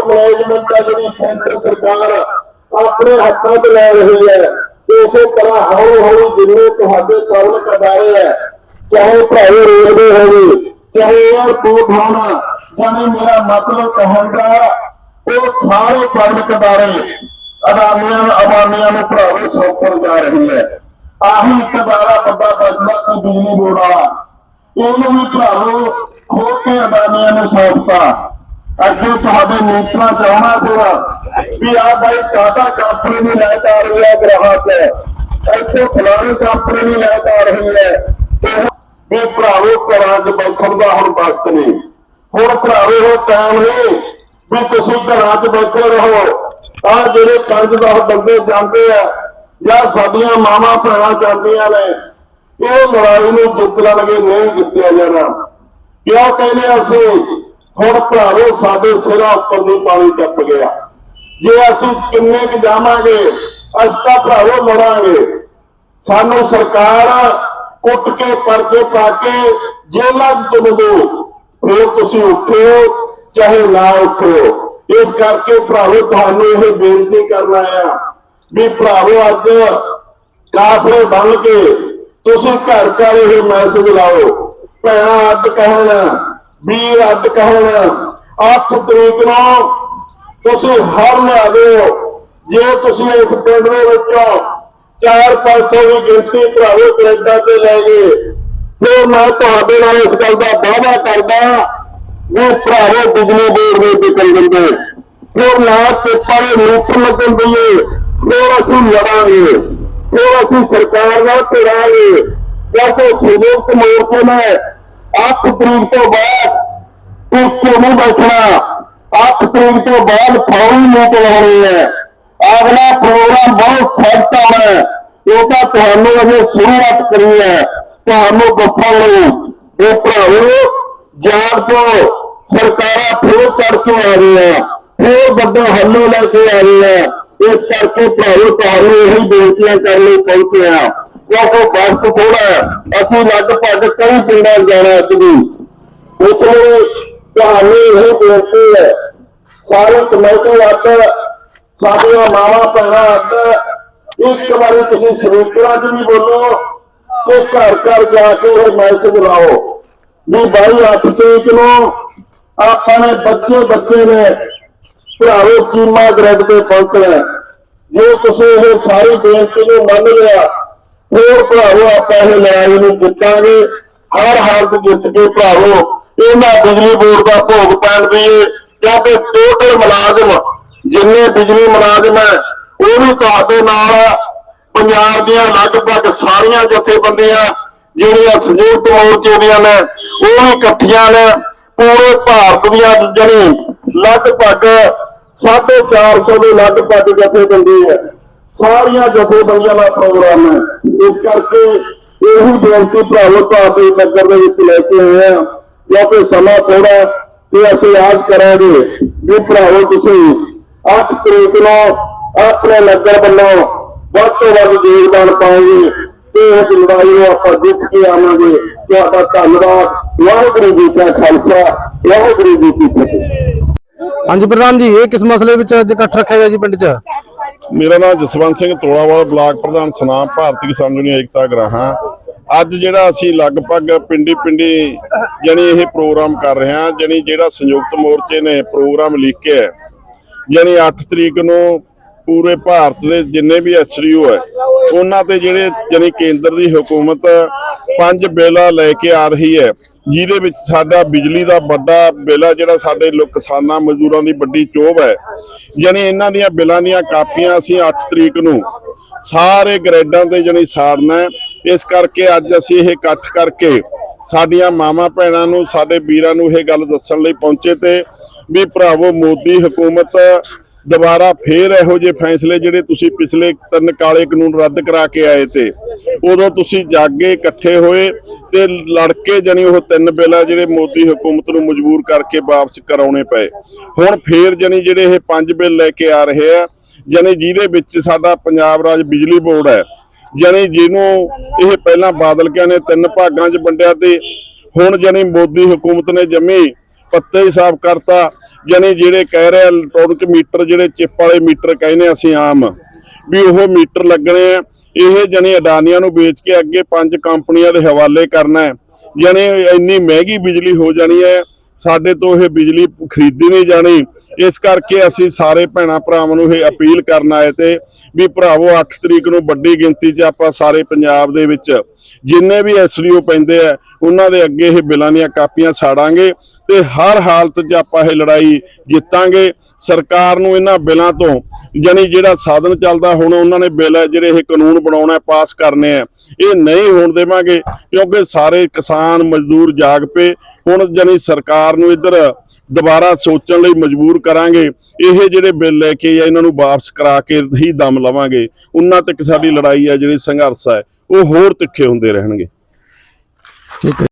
ਭਰਾਵੋ ਮੈਨੇਜਮੈਂਟ ਆ ਜਿਹੜੀ ਸੈਂਟਰ ਸਰਕਾਰ ਆਪਣੇ ਹੱਥਾਂ 'ਚ ਲੈ ਰਹੀ ਹੈ ਤੇ ਤਰ੍ਹਾਂ ਹੌਲੀ ਹੌਲੀ ਜਿੰਨੇ ਤੁਹਾਡੇ ਕਾਰਮਿਕ ਅਦਾਰੇ ਹੈ, ਚਾਹੇ ਭਰਾਵੋ ਰੇਲਵੇ ਹੋਵੇ, ਚਾਹੇ 에ਅਰਪੋਰਟ ਹੋਣਾ ਜਾਨੀ ਮੇਰਾ ਮਤਲਬ ਕਹਿਣ ਦਾ ਉਹ ਸਾਰੇ ਕਾਰਮਿਕ ਅਦਾਰੇ ਅਦਾਨੀਆਂ ਅਦਾਨੀਆਂ ਨੂੰ ਭਰਾਵੋ ਸੌਂਪਣ ਜਾ ਰਹੀ ਹੈ। ਆਹੀ ਇੱਕ ਅਦਾਰਾ ਵੱਡਾ ਬਚਦਾ ਤੇ ਬਿਜਲੀ ਬੋਰਡ ਵਾਲਾ ਇਹਨੂੰ ਵੀ ਭਰਾਵੋ ਖੋ ਕੇ ਅਦਾਨੀਆਂ ਨੂੰ ਸੌਂਪਤਾ। ਅੱਗੇ ਤੁਹਾਡੇ ਨੀਤਰਾਂ ਚ ਆਉਣਾ ਸੀਗਾ ਵੀ ਆ ਬਾਈ ਟਾਟਾ ਕੰਪਨੀ ਨੂੰ ਲੈ ਆ ਰਹੀ ਹੈ ਗ੍ਰਾਹਕ। ਇੱਥੇ ਫਲਾਣੀ ਕੰਪਨੀ ਨੂੰ ਲੈ ਆ ਰਹੀ ਹੈ। ਵੀ ਭਰਾਵੋ ਘਰਾਂ 'ਚ ਬੈਠਣ ਦਾ ਹੁਣ ਵਕਤ ਨਹੀਂ। ਹੁਣ ਭਰਾਵੋ ਉਹ ਟਾਈਮ ਨਹੀਂ ਵੀ ਤੁਸੀਂ ਘਰਾਂ 'ਚ ਬੈਠੇ ਰਹੋ। ਆ ਜਿਹੜੇ ਪੰਜ ਦਸ ਬੰਦੇ ਜਾਂਦੇ ਆ ਜਾਂ ਸਾਡੀਆਂ ਮਾਵਾਂ ਭੈਣਾਂ ਜਾਂਦੀਆਂ ਨੇ ਇਹ ਲੜਾਈ ਨੂੰ ਜਿੱਤ ਲੈਣਗੇ, ਨਹੀਂ ਜਿੱਤਿਆ ਜਾਣਾ। ਕਿਉਂ ਕਹਿੰਦੇ ਅਸੀਂ? ਹੁਣ ਭਰਾਵੋ, ਸਾਡੇ ਸਿਰਾਂ ਉੱਪਰ ਦੀ ਪਾਣੀ ਟੱਪ ਗਿਆ। ਜੇ ਅਸੀਂ ਕਿੰਨੇ ਕੁ ਜਾਵਾਂਗੇ, ਅਸੀਂ ਤਾਂ ਭਰਾਵੋ ਲੜਾਂਗੇ ਸਾਨੂੰ ਸਰਕਾਰ ਕੁੱਟ ਕੇ, ਪਰਚੇ ਪਾ ਕੇ ਜੇਲ੍ਹਾਂ 'ਚ ਦੋ ਫਿਰ ਤੁਸੀਂ ਉੱਠਿਓ, ਚਾਹੇ ਨਾ ਉੱਠਿਓ। ਇਸ ਕਰਕੇ ਭਰਾਵੋ, ਤੁਹਾਨੂੰ ਇਹ ਬੇਨਤੀ ਕਰਨਾ ਆ ਵੀ ਭਰਾਵੋ, ਅੱਜ ਕਾਫਲੇ ਬਣ ਕੇ ਤੁਸੀਂ ਘਰ ਘਰ ਇਹ ਮੈਸੇਜ ਲਾਓ। ਭੈਣਾਂ, ਅੱਜ ਕਹਿਣ ਵੀਰ ਅੱਡ ਕਹਿਣ 8 ਤਰੀਕ ਨੂੰ ਤੁਸੀਂ ਹਰ ਲਿਆ ਦਿਓ ਜੇ ਤੁਸੀਂ ਇਸ ਪਿੰਡ ਦੇ ਵਿੱਚੋਂ 4-500 ਦੀ ਗਿਣਤੀ ਭਰਾਵੋ ਕੈਨੇਡਾ ਤੇ ਲੈ ਗਏ, ਫਿਰ ਮੈਂ ਤੁਹਾਡੇ ਨਾਲ ਇਸ ਗੱਲ ਦਾ ਵਾਅਦਾ ਕਰਦਾ ਵੀ ਭਰਾਵੋ ਬਿਜਲੀ ਬੋਰਡ ਦੇ ਵਿਕਲ ਦਿੰਦੇ। ਫਿਰ ਨਾ ਪੇਪਰ ਮੀਟਰ ਲੱਗਣ ਦਈਏ, ਫਿਰ ਅਸੀਂ ਲੜਾਂਗੇ, ਫਿਰ ਅਸੀਂ ਸਰਕਾਰ ਨਾਲ ਘਿਰਾਂਗੇ। ਕਿਉਂਕਿ ਸੰਯੁਕਤ ਮੋਰਚੇ ਨੇ 8 ਤਰੀਕ ਤੋਂ ਬਾਅਦ ਇੱਥੇ ਨਹੀਂ ਬੈਠਣਾ। 8 ਤਰੀਕ ਤੋਂ ਬਾਅਦ ਫੌਰੀ ਮੀਟ ਲਾਉਣੀ ਹੈ। ਅਗਲਾ ਪ੍ਰੋਗਰਾਮ ਬਹੁਤ ਸਖਤ ਆਉਣਾ ਇਹ ਤਾਂ ਤੁਹਾਨੂੰ ਅਜੇ ਸ਼ੁਰੂਆਤ ਕਰੀ ਹੈ। ਤੁਹਾਨੂੰ ਦੱਸਣ ਲਈ ਇਹ ਭਰਾਵੋ, ਜਾਣ ਤੋਂ ਸਰਕਾਰਾਂ ਫੇਰ ਚੜ ਕੇ ਆ ਰਹੀਆਂ। ਫੇਰ ਵੱਡਾ ਹੱਲੇ ਲੈ ਕੇ ਆ ਰਹੀਆਂ। ਇਸ ਕਰਕੇ ਭਰਾਵੋ, ਤੁਹਾਨੂੰ ਇਹੀ ਬੇਨਤੀਆਂ ਕਰਨ ਲਈ ਪਹੁੰਚੇ ਆ ਕਿਉਂਕਿ ਵਕਤ ਥੋੜਾ ਹੈ ਅਸੀਂ ਲਗਭਗ ਕਈ ਪਿੰਡਾਂ ਜਾਣਾ ਸੀ ਇਸ ਲਈ ਤੁਹਾਨੂੰ ਇਹ ਬੇਨਤੀ ਹੈ, ਸਾਰੇ ਕਮੇਟੀ ਅੱਡ ਸਾਡੀਆਂ ਮਾਵਾਂ ਭੈਣਾਂ ਅੱਡ ਇੱਕ ਵਾਰੀ ਤੁਸੀਂ ਸਪੀਕਰਾਂ 'ਚ ਵੀ ਬੋਲੋ ਕਿ ਘਰ ਘਰ ਜਾ ਕੇ ਇਹ ਮੈਸੇਜ ਲਾਓ ਵੀ ਬਾਈ 8 ਤਰੀਕ ਨੂੰ ਆਪਾਂ ਨੇ ਬੱਚੇ ਬੱਚੇ ਨੇ ਭਰਾਵੋ ਚੀਮਾ ਗ੍ਰੈਡ ਤੇ ਪਹੁੰਚਣਾ ਹੈ। ਜੇ ਤੁਸੀਂ ਇਹ ਸਾਰੀ ਬੇਨਤੀ ਨੂੰ ਮੰਨ ਲਿਆ ਫਿਰ ਭਰਾਵੋ, ਆਪਾਂ ਇਹ ਲੜਾਈ ਨੂੰ ਜਿੱਤਾਂਗੇ। ਹਰ ਹਾਲਤ ਜਿੱਤ ਕੇ ਭਰਾਵੋ ਇਹਨਾਂ ਬਿਜਲੀ ਬੋਰਡ ਦਾ ਭੋਗ ਪੈਣ ਦਈਏ ਕਿਉਂਕਿ ਟੋਟਲ ਮੁਲਾਜ਼ਮ, ਜਿੰਨੇ ਬਿਜਲੀ ਮੁਲਾਜ਼ਮ ਹੈ ਉਹ ਵੀ ਤੁਹਾਡੇ ਨਾਲ ਪੰਜਾਬ ਦੀਆਂ ਲਗਭਗ ਸਾਰੀਆਂ ਜਥੇਬੰਦੀਆਂ ਜਿਹੜੀਆਂ ਸੰਯੁਕਤ ਮੋਰਚੇ ਦੀਆਂ ਨੇ, ਉਹ ਵੀ ਇਕੱਠੀਆਂ ਨੇ। ਪੂਰੇ ਭਾਰਤ ਦੀਆਂ ਜਿਹੜੀ ਲਗਭਗ 450 ਦੇ ਲਗਭਗ ਜਥੇਬੰਦੀ ਹੈ। ਸਾਰੀਆਂ ਜਥੇਬੰਦੀਆਂ ਦਾ ਪ੍ਰੋਗਰਾਮ ਹੈ। ਇਸ ਕਰਕੇ ਇਹੀ ਬੇਨਤੀ ਭਰਾਵੋ ਤੁਹਾਡੇ ਨਗਰ ਦੇ ਵਿੱਚ ਲੈ ਕੇ ਆਏ ਆ ਕਿਉਂਕਿ ਸਮਾਂ ਥੋੜਾ ਤੇ ਅਸੀਂ ਆਸ ਕਰਾਂਗੇ ਵੀ ਭਰਾਵੋ, ਤੁਸੀਂ 8 ਤਰੀਕ ਨੂੰ ਆਪਣੇ ਨਗਰ ਵੱਲੋਂ ਵੱਧ ਤੋਂ ਵੱਧ ਯੋਗਦਾਨ ਪਾਓਗੇ ਤੇ ਇਸ ਲੜਾਈ ਨੂੰ ਆਪਾਂ ਜਿੱਤ ਕੇ ਆਵਾਂਗੇ। ਤੁਹਾਡਾ ਧੰਨਵਾਦ। ਵਾਹਿਗੁਰੂ ਜੀ ਕਾ ਖਾਲਸਾ, ਵਾਹਿਗੁਰੂ ਜੀ ਕੀ ਫਤਿਹ। ਹਾਂਜੀ, ਪ੍ਰਧਾਨ ਜੀ, ਇਹ ਕਿਸ ਮਸਲੇ ਵਿੱਚ ਅੱਜ ਇਕੱਠ ਰੱਖਿਆ ਗਿਆ ਜੀ ਪਿੰਡ 'ਚ? ਮੇਰਾ ਨਾਮ ਜਸਵੰਤ ਸਿੰਘ ਤੋਲਾਵਾਲ, ਬਲਾਕ ਪ੍ਰਧਾਨ ਸਨਾਮ, ਭਾਰਤੀ ਕਿਸਾਨ ਯੂਨੀਅਨ ਏਕਤਾ ਗਰਾਹਾਂ ਅੱਜ ਜਿਹੜਾ ਅਸੀਂ ਲਗਭਗ ਪਿੰਡੀ ਪਿੰਡੀ ਜਾਣੀ ਇਹ ਪ੍ਰੋਗਰਾਮ ਕਰ ਰਹੇ ਹਾਂ ਜਾਣੀ ਜਿਹੜਾ ਸੰਯੁਕਤ ਮੋਰਚੇ ਨੇ ਪ੍ਰੋਗਰਾਮ ਲਿਖਿਆ ਹੈ ਜਾਣੀ 8 ਤਰੀਕ ਨੂੰ ਪੂਰੇ ਭਾਰਤ ਦੇ ਜਿੰਨੇ ਵੀ ਐਸਡੀਓ ਹੈ, ਉਹਨਾਂ ਤੇ ਜਿਹੜੇ ਜਾਣੀ ਕੇਂਦਰ ਦੀ ਹਕੂਮਤ ਪੰਜ ਬਿੱਲਾਂ ਲੈ ਕੇ ਆ ਰਹੀ ਹੈ। ਜਿਹਦੇ ਵਿੱਚ ਸਾਡਾ ਬਿਜਲੀ ਦਾ ਵੱਡਾ ਬਿੱਲ ਹੈ ਜਿਹੜਾ ਸਾਡੇ ਲੋਕ ਕਿਸਾਨਾਂ ਮਜ਼ਦੂਰਾਂ ਦੀ ਵੱਡੀ ਚੋਬ ਹੈ। ਯਾਨੀ ਇਹਨਾਂ ਦੀਆਂ ਬਿੱਲਾਂ ਦੀਆਂ ਕਾਪੀਆਂ ਅਸੀਂ 8 ਤਰੀਕ ਨੂੰ ਸਾਰੇ ਗ੍ਰੇਡਾਂ ਤੇ ਜਾਣੀ ਸਾੜਨਾ ਇਸ ਕਰਕੇ ਅੱਜ ਅਸੀਂ ਇਹ ਇਕੱਠ ਕਰਕੇ ਸਾਡੀਆਂ ਮਾਵਾਂ ਭੈਣਾਂ ਨੂੰ, ਸਾਡੇ ਵੀਰਾਂ ਨੂੰ ਇਹ ਗੱਲ ਦੱਸਣ ਲਈ ਪਹੁੰਚੇ ਤੇ ਵੀ ਭਰਾਵੋ ਮੋਦੀ ਹਕੂਮਤ ਦੁਬਾਰਾ ਫੇਰ ਇਹੋ ਜਿਹੇ ਫੈਸਲੇ ਜਿਹੜੇ ਤੁਸੀਂ ਪਿਛਲੇ ਤਿੰਨ ਕਾਲੇ ਕਾਨੂੰਨ ਰੱਦ ਕਰਾ ਕੇ ਆਏ ਤੇ, ਉਦੋਂ ਤੁਸੀਂ ਜਾਗੇ ਇਕੱਠੇ ਹੋਏ ਤੇ ਲੜ ਕੇ ਜਣੀ ਉਹ ਤਿੰਨ ਬਿੱਲ ਆ ਜਿਹੜੇ ਮੋਦੀ ਹਕੂਮਤ ਨੂੰ ਮਜਬੂਰ ਕਰਕੇ ਵਾਪਸ ਕਰਾਉਣੇ ਪਏ। ਹੁਣ ਫੇਰ ਜਣੀ ਜਿਹੜੇ ਇਹ ਪੰਜ ਬਿੱਲ ਲੈ ਕੇ ਆ ਰਹੇ ਆ, ਜਣੀ ਜਿਹਦੇ ਵਿੱਚ ਸਾਡਾ ਪੰਜਾਬ ਰਾਜ ਬਿਜਲੀ ਬੋਰਡ ਹੈ, ਜਣੀ ਜਿਹਨੂੰ ਇਹ ਪਹਿਲਾਂ ਬਾਦਲ ਕਹਿੰਦੇ ਨੇ ਤਿੰਨ ਭਾਗਾਂ 'ਚ ਵੰਡਿਆ ਤੇ ਹੁਣ ਜਣੀ ਮੋਦੀ ਹਕੂਮਤ ਨੇ ਜੰਮੀ ਪੱਤੇ ਹੀ ਸਾਫ਼ ਕਰਤਾ, ਯਾਨੀ ਜਿਹੜੇ ਕਹਿ ਰਹੇ ਇਲੈਕਟ੍ਰੋਨਿਕ ਮੀਟਰ, ਜਿਹੜੇ ਚਿੱਪ ਵਾਲੇ ਮੀਟਰ ਕਹਿੰਦੇ ਅਸੀਂ ਆਮ, ਵੀ ਉਹ ਮੀਟਰ ਲੱਗਣੇ ਆ। ਇਹ ਜਾਨੀ ਅਡਾਨੀਆਂ ਨੂੰ ਵੇਚ ਕੇ ਅੱਗੇ ਪੰਜ ਕੰਪਨੀਆਂ ਦੇ ਹਵਾਲੇ ਕਰਨਾ ਹੈ। ਜਾਨੀ ਇੰਨੀ ਮਹਿੰਗੀ ਬਿਜਲੀ ਹੋ ਜਾਣੀ ਹੈ, ਸਾਡੇ ਤੋਂ ਇਹ ਬਿਜਲੀ ਖਰੀਦੀ ਨਹੀਂ ਜਾਣੀ। ਇਸ ਕਰਕੇ ਅਸੀਂ ਸਾਰੇ ਭੈਣਾ ਭਰਾਵਾਂ ਨੂੰ ਇਹ ਅਪੀਲ ਕਰਨ ਆਏ ਤੇ ਵੀ ਭਰਾਵੋ 8 ਤਰੀਕ ਨੂੰ ਵੱਡੀ ਗਿਣਤੀ 'ਚ ਆਪਾਂ ਸਾਰੇ ਪੰਜਾਬ ਦੇ ਵਿੱਚ ਜਿੰਨੇ ਵੀ ਐਸਡੀਓ ਪੈਂਦੇ ਆ ਉਹਨਾਂ ਦੇ ਅੱਗੇ ਇਹ ਬਿੱਲਾਂ ਦੀਆਂ ਕਾਪੀਆਂ ਸਾੜਾਂਗੇ ਤੇ ਹਰ ਹਾਲਤ 'ਚ ਆਪਾਂ ਇਹ ਲੜਾਈ ਜਿੱਤਾਂਗੇ। ਸਰਕਾਰ ਨੂੰ ਇਹਨਾਂ ਬਿੱਲਾਂ ਤੋਂ ਜਾਨੀ ਜਿਹੜਾ ਸਾਧਨ ਚੱਲਦਾ ਹੁਣ ਉਹਨਾਂ ਨੇ ਬਿੱਲ ਜਿਹੜੇ ਇਹ ਕਾਨੂੰਨ ਬਣਾਉਣਾ ਪਾਸ ਕਰਨੇ ਆ ਇਹ ਨਹੀਂ ਹੋਣ ਦੇਵਾਂਗੇ ਕਿਉਂਕਿ ਸਾਰੇ ਕਿਸਾਨ ਮਜ਼ਦੂਰ ਜਾਗ ਪਏ। ਹੁਣ ਜਾਨੀ ਸਰਕਾਰ ਨੂੰ ਇੱਧਰ ਦੁਬਾਰਾ ਸੋਚਣ ਲਈ ਮਜਬੂਰ ਕਰਾਂਗੇ। ਇਹ ਜਿਹੜੇ ਬਿੱਲ ਲੈ ਕੇ ਆ ਇਹਨਾਂ ਨੂੰ ਵਾਪਸ ਕਰਾ ਕੇ ਹੀ ਦਮ ਲਵਾਂਗੇ। ਉਹਨਾਂ ਤੱਕ ਸਾਡੀ ਲੜਾਈ ਹੈ, ਜਿਹੜੀ ਸੰਘਰਸ਼ ਹੈ, ਉਹ ਹੋਰ ਤਿੱਖੇ ਹੁੰਦੇ ਰਹਿਣਗੇ। ਠੀਕ ਹੈ